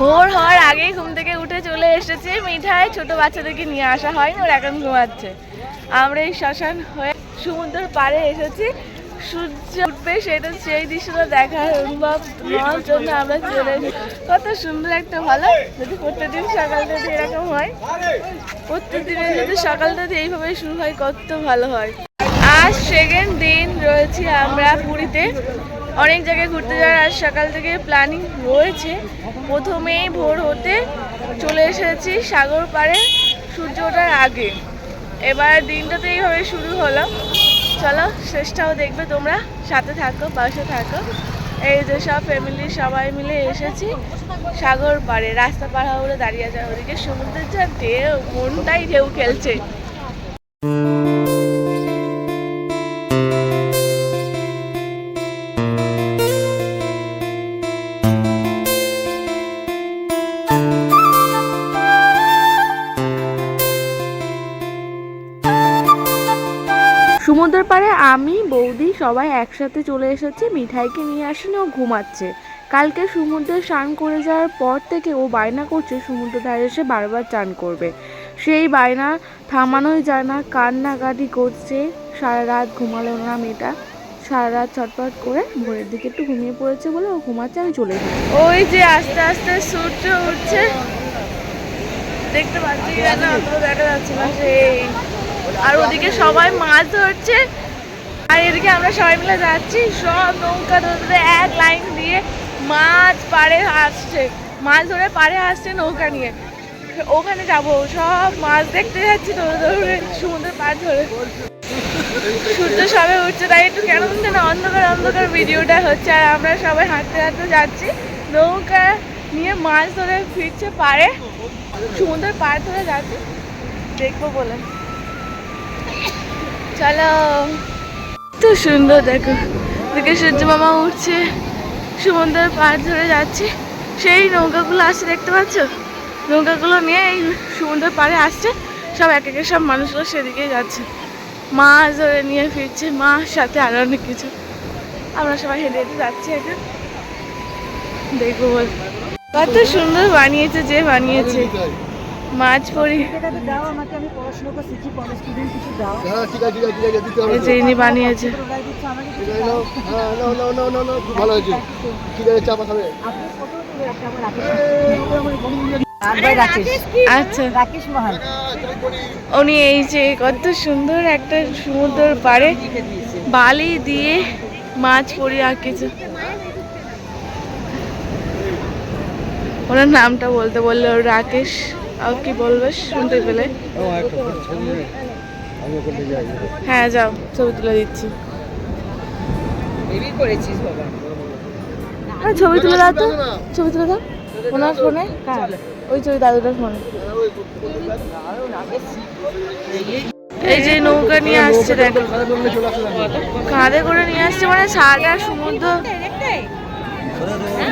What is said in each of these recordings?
ভোর হওয়ার আগেই ঘুম থেকে উঠে চলে এসেছে। মিঠাই ছোট বাচ্চাদেরকে নিয়ে আসা হয়নি, ওরা এখন ঘুমাচ্ছে। আমরা এই শ্মশান হয়ে সমুদ্র পাড়ে এসেছি। সূর্য উঠবে সেটা সেই দৃশ্যটা দেখার অনুভব নেওয়ার জন্য আমরা চলে কত সুন্দর একটা ভালো, যদি প্রত্যেকদিন সকালটা যদি এরকম হয় প্রত্যেকদিনের যদি সকালটা যদি এইভাবে শুরু হয়, কত ভালো হয়। আজ সেকেন্ড দিন রয়েছি আমরা পুরীতে। অনেক জায়গায় ঘুরতে যাওয়ার আজ সকাল থেকে প্ল্যানিং রয়েছে। প্রথমেই ভোর হতে চলে এসেছি সাগর পাড়ে সূর্য ওঠার আগে। এবার দিনটাতে এইভাবে শুরু হলো। চলো, শেষটাও দেখবে তোমরা। সাথে থাকো, পাশে থাকো। এই যে সব ফ্যামিলি সবাই মিলে এসেছি সাগর পাড়ে। রাস্তা পার হয়ে দাঁড়িয়ে আছে ওদিকে। সমুদ্রের যা ঢেউ, মনটাই ঢেউ খেলছে। সবাই একসাথে চলে এসেছে, মিঠাইকে নিয়ে আসেনি ও ঘুমাচ্ছে। কালকে সমুদ্রে স্নান করে যাওয়ার পর থেকে ও বায়না করছে সমুদ্র ধারে এসে বারবার চান করবে। সেই বায়না থামানোই যায় না, কান্নাকাটি করছে, সারা রাত ঘুমালো না মেয়েটা। সারা রাত ছটফট করে ভোরের দিকে একটু ঘুমিয়ে পড়েছে বলে ও ঘুমাচ্ছে, আমি চলে এসেছি ওই যে আস্তে আস্তে সূর্য উঠছে। দেখতে পাচ্ছি দেখা যাচ্ছে না, সেই। আর ওদিকে সবাই মাছ ধরছে। আর এদিকে আমরা সবাই মিলে যাচ্ছি। সব নৌকা ধরে এক লাইন দিয়ে মাছ পাড়ে আসছে। মাছ ধরে পাড়ে আসছে নৌকা নিয়ে। ওখানে যাব। সব মাছ দেখতে যাচ্ছি ধরে ধরে সমুদ্রের পাড় ধরে। সূর্য সবে উঠছে, তাই একটু কেমন যেন অন্ধকার অন্ধকার ভিডিওটা হচ্ছে। আর আমরা সবাই হাঁটতে হাঁটতে যাচ্ছি। নৌকা নিয়ে মাছ ধরে ফিরছে পাড়ে। সমুদ্রের পাড় ধরে যাচ্ছি। দেখব বলে। চলো। তো সুন্দর, দেখো। দেখে সূর্য মামা উঠছে, সমুদ্রের পাড় ধরে যাচ্ছে। সেই নৌকাগুলো আসছে, দেখতে পাচ্ছ? নৌকাগুলো নিয়ে এই সমুদ্রের পাড়ে আসছে। সব এক একে সব মানুষগুলো সেদিকে যাচ্ছে। মাছ ধরে নিয়ে ফিরছে মার সাথে আরও অনেক কিছু। আমরা সবাই হেঁটে হেঁটে যাচ্ছি এখন। দেখব বল। কত সুন্দর বানিয়েছে, যে বানিয়েছে। মাছ পরি টাকাটা দাও আমাকে আমি পড়াশোনা করে শিখি কলেজ স্টুডেন্ট কিছু দাও। হ্যাঁ ইনি বানিয়েছে। উনি এই যে কত সুন্দর একটা সমুদ্রের পাড়ে বালি দিয়ে মাছ পরি আঁকেছে। ওনার নামটা বলতে বলল রাকেশ। আর কি বলবে শুনতে পেলে? হ্যাঁ যাও ছবি তুলে দিচ্ছি। হ্যাঁ ছবি তুলে দাও তো। ছবি তুলে দাও। ওনার ফোনে? ওই ছবি দাদুটার ফোনে। এই যে নৌকা নিয়ে আসছে দেখো। কাঁধে করে নিয়ে আসছে মানে সারা সমুদ্র।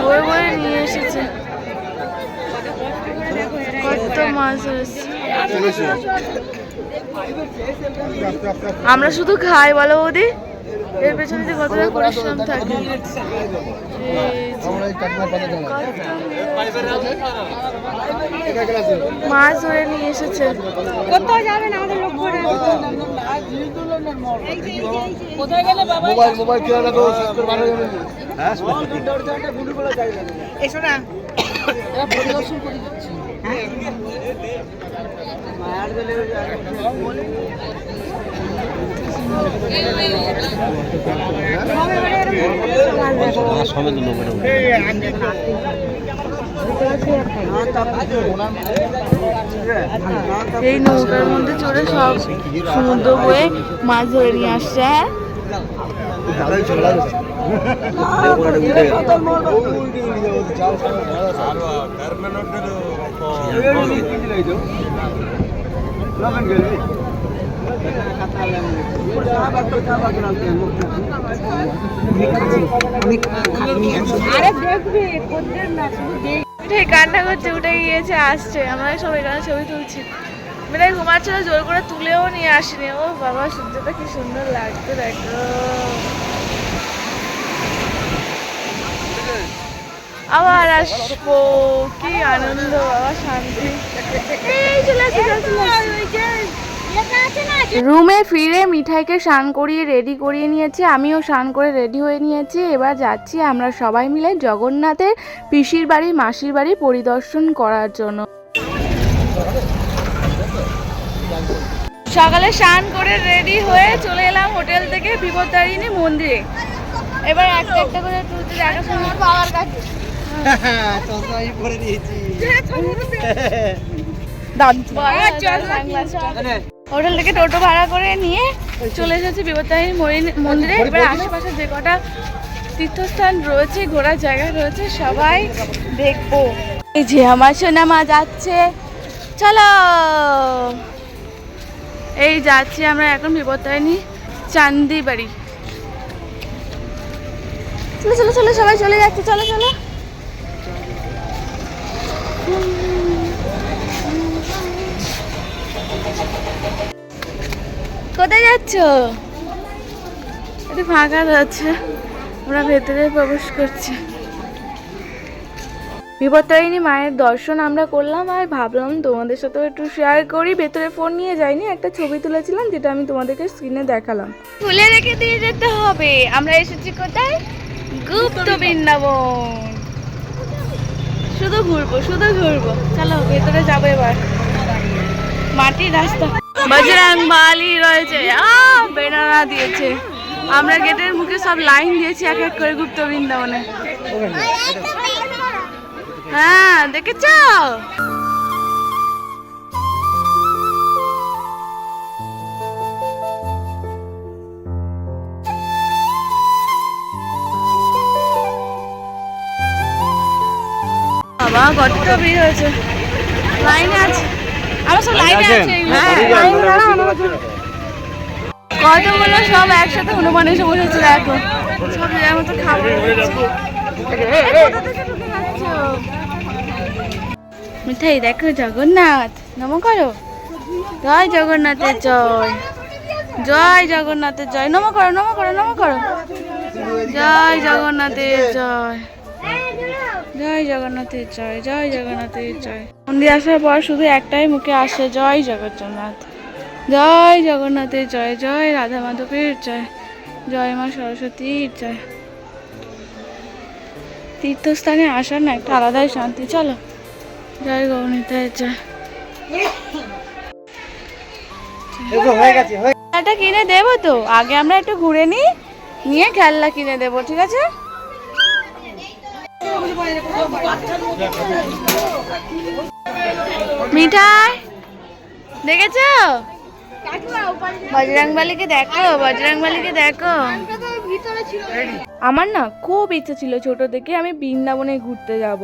বয়ে বয়ে নিয়ে এসেছে। কত মাছ আমরা শুধু খাই বলো বৌদি? এর পেছনে যে কতটা পরিশ্রম থাকে। মাছ ধরে নিয়ে এসেছে। কোথাও যাবেন আমাদের লোক কোথায় গেলে বাবা মোবাইল মোবাইল কেনা লাগো শেষ করে বার হয়ে হ্যাঁ এসো না। এই নৌকার মধ্যে চড়ে সব সমুদ্র বয়ে মাছ ধরে নিয়ে আসছে হ্যাঁ? কান্না করছে, উঠে গিয়েছে, আসছে। আমরা সব এখানে ছবি তুলছি। মিঠাই ঘুমাচ্ছিল, জোর করে তুলেও নিয়ে আসিনি। ও বাবা, সূর্যটা কি সুন্দর লাগছে, দেখো। আবার আসব। কি আনন্দ, বাবা, শান্তি। রুমে ফিরে মিঠাইকে স্নান করিয়ে রেডি করিয়ে নিয়েছি। আমিও স্নান করে রেডি হয়ে নিয়েছি। এবার যাচ্ছি আমরা সবাই মিলে জগন্নাথের পিসির বাড়ি, মাসির বাড়ি পরিদর্শন করার জন্য। সকালে স্নান করে রেডি হয়ে চলে এলাম হোটেল থেকে বিপত্তারিণী মন্দিরে। এবার একটা একটা করে তুলতে দেখাশোনা। কাছে পরে দিয়েছি হোটেল থেকে টোটো ভাড়া করে নিয়ে চলে এসেছি বিপত্তারিণী মন্দিরে। এবার আশেপাশে যে কটা তীর্থস্থান রয়েছে ঘোরার জায়গা রয়েছে সবাই দেখব। এই যে আমার সোনা মা যাচ্ছে। চলো। এই যাচ্ছি আমরা এখন বিপত্তারিণী চান্দি বাড়ি চলো চলো চলো সবাই চলে যাচ্ছে চলো চলো। কোথায় যাচ্ছ? একটু ফাঁকা যাচ্ছে আমরা ভেতরে প্রবেশ করছি। বিপত্তারিণী মায়ের দর্শন আমরা করলাম আর ভাবলাম তোমাদের সাথেও একটু শেয়ার করি। ভেতরে ফোন নিয়ে যাইনি, একটা ছবি তুলেছিলাম যেটা আমি তোমাদেরকে স্ক্রিনে দেখালাম। তুলে রেখে দিয়ে যেতে হবে। আমরা এসেছি কোথায়? গুপ্ত বৃন্দাবন। শুধু ঘুরবো শুধু ঘুরবো। চলো, ভেতরে যাব এবার। মাটির রাস্তা। বজরং বালি রয়েছে। বেনারা দিয়েছে। আমরা গেটের মুখে সব লাইন দিয়েছি, এক এক করে গুপ্ত বৃন্দাবনে। হ্যাঁ দেখেছ? বাবা কত ভিড় হয়েছে। লাইনে আছে। আমার সব লাইনে আছে। হ্যাঁ লাইনে দাঁড়াও কতগুলো সব একসাথে হনুমান এসে বসেছে দেখো। সব জায়গার মতো খাবার? মিঠাই দেখো জগন্নাথ। নম করো। জয় জগন্নাথের জয়। জয় জগন্নাথের জয়। নম করো নম করো নম করো। জয় জগন্নাথের জয়। জয় জগন্নাথের জয় জয় জগন্নাথের জয়। মন্দির আসার পর শুধু একটাই মুখে আসে জয় জগন্নাথ। জয় জগন্নাথের জয় জয় রাধা মাধবের জয় জয় মা সরস্বতীর জয়। তীর্থস্থানে আসার না একটা আলাদাই শান্তি। চলো জয় গৌনিতায় জয়। খেলনাটা কিনে দেবো তো? আগে আমরা একটু ঘুরে নিই নিয়ে খেলনা কিনে দেবো ঠিক আছে? মিঠাই, দেখেছ? বজরংবালিকে দেখো বজরংবালিকে দেখো। আমার না খুব ইচ্ছে ছিল ছোট থেকে আমি বৃন্দাবনে ঘুরতে যাব।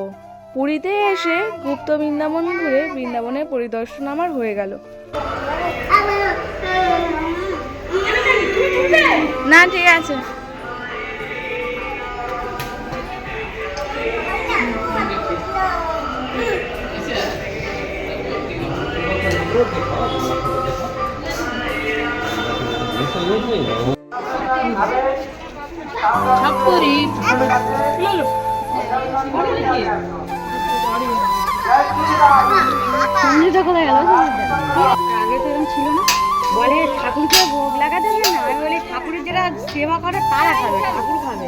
পুরীতে এসে গুপ্ত বৃন্দাবন ঘুরে বৃন্দাবনের পরিদর্শন আমার হয়ে গেল। না, ঠিক আছে। সঞ্জিতা কোথায় গেল? আগে তো এরকম ছিল না। বলে ঠাকুরকে ভোগ লাগাতে না। আমি বলি ঠাকুরের যেটা সেবা করে তারা খাবে ঠাকুর খাবে।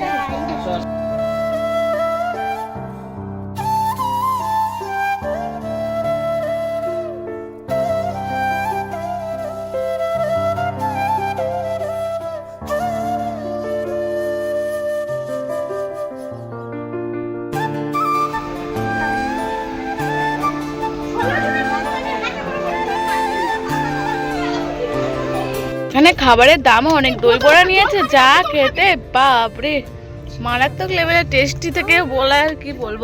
এখানে খাবারের দামও অনেক। দই বড়া নিয়েছে, যা খেতে, বাপরে। মারাত্মক লেভেলের টেস্টি থেকে বলা কি বলব।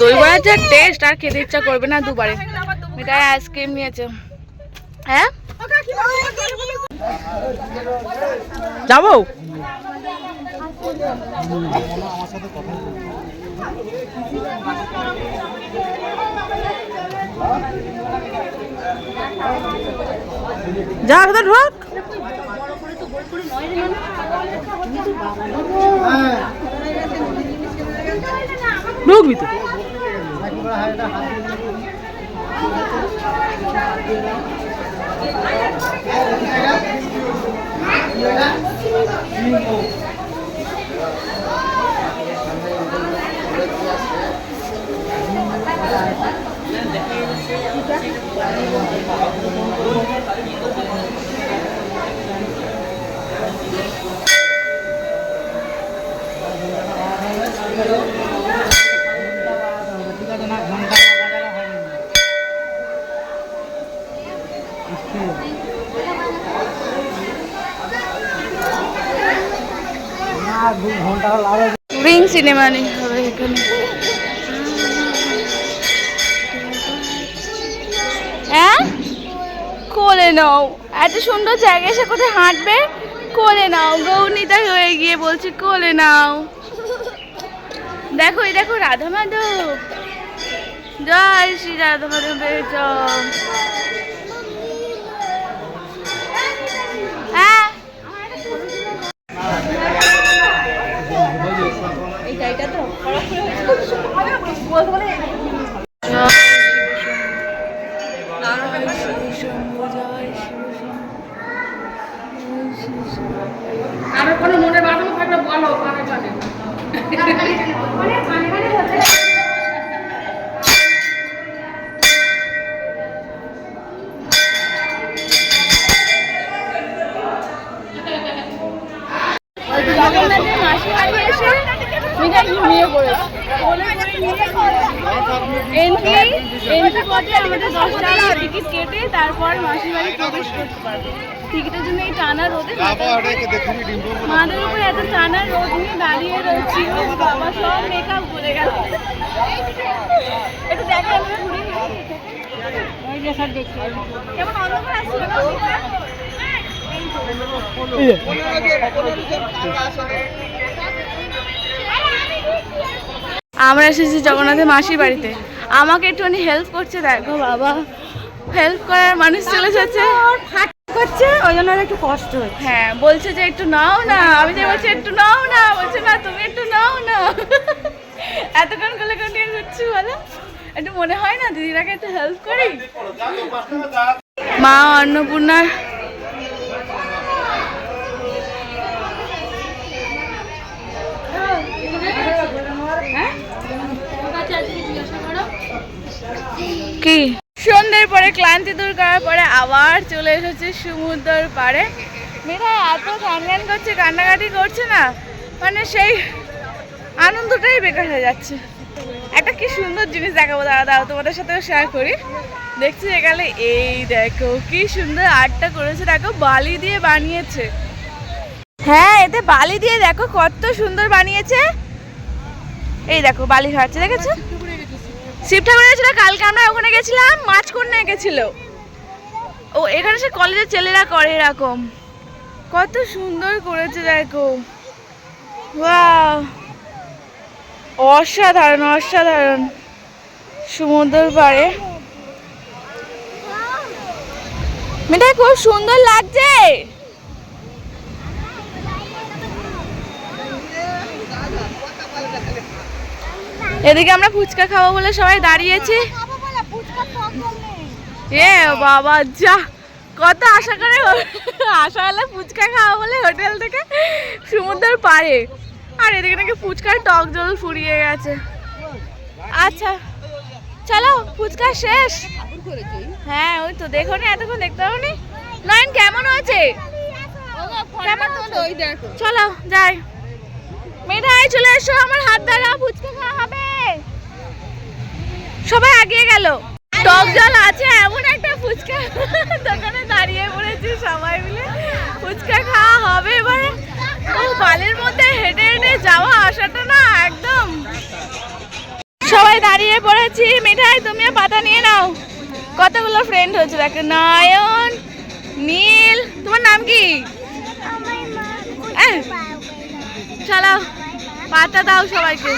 দই বড়ার যা টেস্ট আর খেতে ইচ্ছা করবে না দুবারে। মিঠাই আইসক্রিম নিয়েছে। হ্যাঁ? যাব? যা ভেতর ঢোক। ঢুকবি তো রিং সিনেমা নেই হবে হ্যাঁ? কোলে নাও। এত সুন্দর জায়গা এসে কোথায় হাঁটবে? কোলে নাও। গৌনিতা হয়ে গিয়ে বলছি, কোলে নাও। দেখো, এই দেখো, রাধা মাধব। জয় শ্রী রাধা মাধবের জয় জগন্নাথের মাসি বাড়ি এসে মিঠাই ঘুমিয়ে পড়েছে। এন্ট্রি এন্ট্রি করতে আমাদের দশ টাকা টিকিট কেটে তারপর মাসির বাড়ি প্রবেশ করতে পারবে। টিকিটের জন্য এই টানা রোদে মাদের উপরে এত টানা রোদ নিয়ে দাঁড়িয়ে রয়েছি বাবা সব মেকআপ করে গেল। একটু দেখো ঘুরে ওই যে সব দেখছি। কেমন অন্ধকার আসছিল না আমরা এসেছি জগন্নাথের মাসির বাড়িতে। আমাকে একটুখানি হেল্প করছে দেখো বাবা। হেল্প করার মানুষ চলে যাচ্ছে। করছে ওই জন্য একটু কষ্ট হচ্ছে। হ্যাঁ বলছে যে একটু নাও না। আমি যে বলছি একটু নাও না। বলছে না তুমি একটু নাও না। এতক্ষণ করলে কন্টিনিউ করছি বলো? একটু মনে হয় না দিদিরাকে একটু হেল্প করি? মা অন্নপূর্ণার কি? সন্ধ্যের পরে ক্লান্তি দূর করার পরে আবার চলে এসেছে সমুদ্রের পাড়ে। মেয়েরা এত গান করছে, কান্নাকাটি করছে না? মানে সেই আনন্দটাই বেকার হয়ে যাচ্ছে। একটা কি সুন্দর জিনিস দেখাবো দাদা দাও তোমাদের সাথেও শেয়ার করি। দেখছি এখানে, এই দেখো, কি সুন্দর আর্টটা করেছে, দেখো, বালি দিয়ে বানিয়েছে। হ্যাঁ এতে বালি দিয়ে দেখো কত সুন্দর বানিয়েছে। এই দেখো, বালি খাচ্ছে দেখেছ? শিব ঠাকুর গেছিল, কালকে আমরা ওখানে গেছিলাম, মাছ কন্যা গেছিল। ও, এখানে সে কলেজের ছেলেরা করে এরকম। কত সুন্দর করেছে, দেখো। অসাধারণ অসাধারণ। সমুদ্রের পাড়ে। মেয়েটা খুব সুন্দর লাগছে। এদিকে আমরা ফুচকা খাব বলে সবাই দাঁড়িয়েছি। এ বাবা যা কত আশা করে আশা হলে ফুচকা খাওয়া বলে হোটেল থেকে সমুদ্রের পাড়ে। আর এদিকে নাকি ফুচকার টক জল ফুরিয়ে গেছে। আচ্ছা চলো ফুচকা শেষ। হ্যাঁ ওই তো দেখো নি এতক্ষণ দেখতে পাবো নি। নয়ন কেমন হয়েছে? চলো যাই। মেয়েটাই চলে এসো আমার হাত দ্বারা ফুচকা খাওয়া হবে। সবাই আগিয়ে গেল। টক জল আছে এমন একটা ফুচকা দোকানে দাঁড়িয়ে পড়েছি সবাই মিলে। ফুচকা খাওয়া হবে এবারে। ও বালের মধ্যে হেঁটে হেঁটে যাওয়া আসাটা না একদম। সবাই দাঁড়িয়ে পড়েছি। মিঠাই তুমিও পাতা নিয়ে নাও। কতগুলো ফ্রেন্ড হয়েছে দেখো। নয়ন নীল তোমার নাম কি? আহ, চলো পাতা দাও সবাইকে।